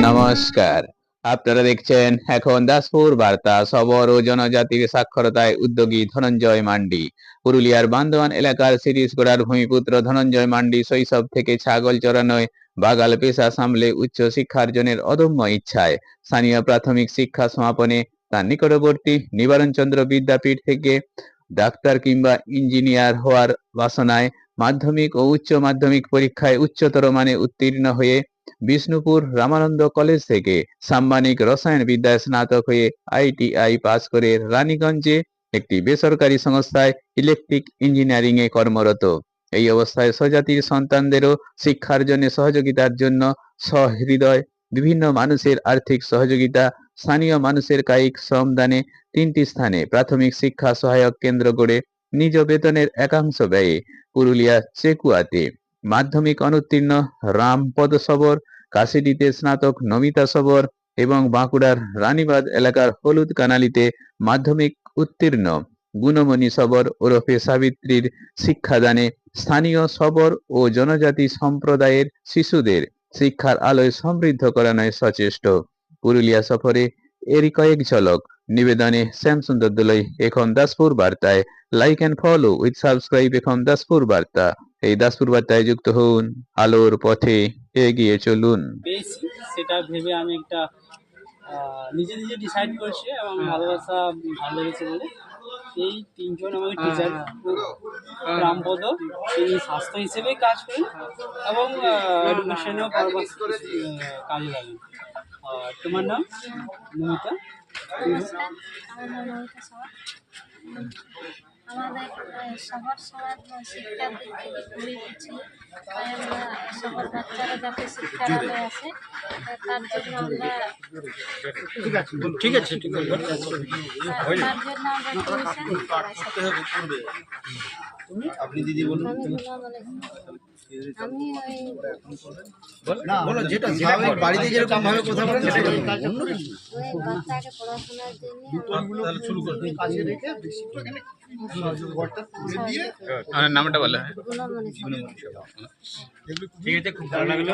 নমস্কার। আপনারা দেখছেন এখন দাসপুর বার্তা, সবর ও জনজাতির সাক্ষরতায় উদ্যোগী ধনঞ্জয় মান্ডি। পুরুলিয়ার বান্দোয়ান এলাকার সিরিজগড়ার ভূমিপুত্র ধনঞ্জয় মান্ডি শৈশব থেকে ছাগল চড়ানোয় বাগাল পেশা সামলে উচ্চ শিক্ষার্জনের অদম্য ইচ্ছায়। স্থানীয় প্রাথমিক শিক্ষা সমাপনে তার নিকটবর্তী নিবারণচন্দ্র বিদ্যাপীঠ থেকে ডাক্তার কিংবা ইঞ্জিনিয়ার হওয়ার বাসনায় মাধ্যমিক ও উচ্চ মাধ্যমিক পরীক্ষায় উচ্চতর মানে উত্তীর্ণ হয়ে বিষ্ণুপুর রামানন্দ কলেজ থেকে সাম্মানিক রসায়ন বিদ্যায় স্নাতক হয়ে আইটিআই পাস করে রানীগঞ্জে একটি বেসরকারি সংস্থায় ইলেকট্রিক ইঞ্জিনিয়ারিং এ কর্মরত। এই অবস্থায় স্বজাতির সন্তানদেরও শিক্ষার্জনে সহযোগিতার জন্য সহৃদয় বিভিন্ন মানুষের আর্থিক সহযোগিতা স্থানীয় মানুষের কায়িক শ্রমদানে তিনটি স্থানে প্রাথমিক শিক্ষা সহায়ক কেন্দ্র গড়ে নিজ বেতনের একাংশ ব্যয়ে পুরুলিয়া চেকুয়াতে। মাধ্যমিক অনুত্তীর্ণ রামপদ সবর, কাশিডিতে স্নাতক নমিতা সবর এবং বাঁকুড়ার রানীবাদ এলাকার হলুদ কানালিতে মাধ্যমিক উত্তীর্ণ গুণমণি সবর ওরফে সাবিত্রীর শিক্ষাদানে স্থানীয় সবর ও জনজাতি সম্প্রদায়ের শিশুদের শিক্ষার আলোয় সমৃদ্ধ করানোয় সচেষ্ট। পুরুলিয়া সফরে এরই কয়েক ঝলক। নিবেদনে শ্যামসুন্দর দোলই এখন দাসপুর বার্তায়। Like and follow with subscribe এখন দাসপুর বার্তা। এই দাসপুর বার্তায় যুক্ত হন আলোর পথে এগিয়ে চলুন। সেটা ভেবে আমি একটা নিজে নিজে ডিসাইড করেছি এবং ভালোবাসা ভালো লেগেছে বলে। এই তিনজন আমাকে টিচার রামপদ তিনি স্বাস্থ্য হিসেবে কাজ করেন এবং এডুকেশনেও কাজে লাগেন। আর তোমার নাম? আমার আমাদের সবার সবার শিক্ষার দিক থেকে খুবই পিছিয়ে তাই সবার বাচ্চারা যাতে শিক্ষার আলোয় আসে তার জন্য আমরা ঠিক আছে ঠিক আছে। তার জন্য আমরা টিউশন করাই আপনি দিদি বলুন আমি গুণা বলে আমি ওই বলো যেটা স্বাভাবিক বাড়িতে যেরকম ভাবে কথা বলেন সেটা অন্য কিছু ওই বাচ্চাকে পড়াশোনার জন্য তাহলে শুরু করুন কাছে রেখে বেশি তো এখানে ঘরটা তুলে দিয়ে আমার নামটা বলা গুণমণি ঠিক আছে খুব ভালো লাগলো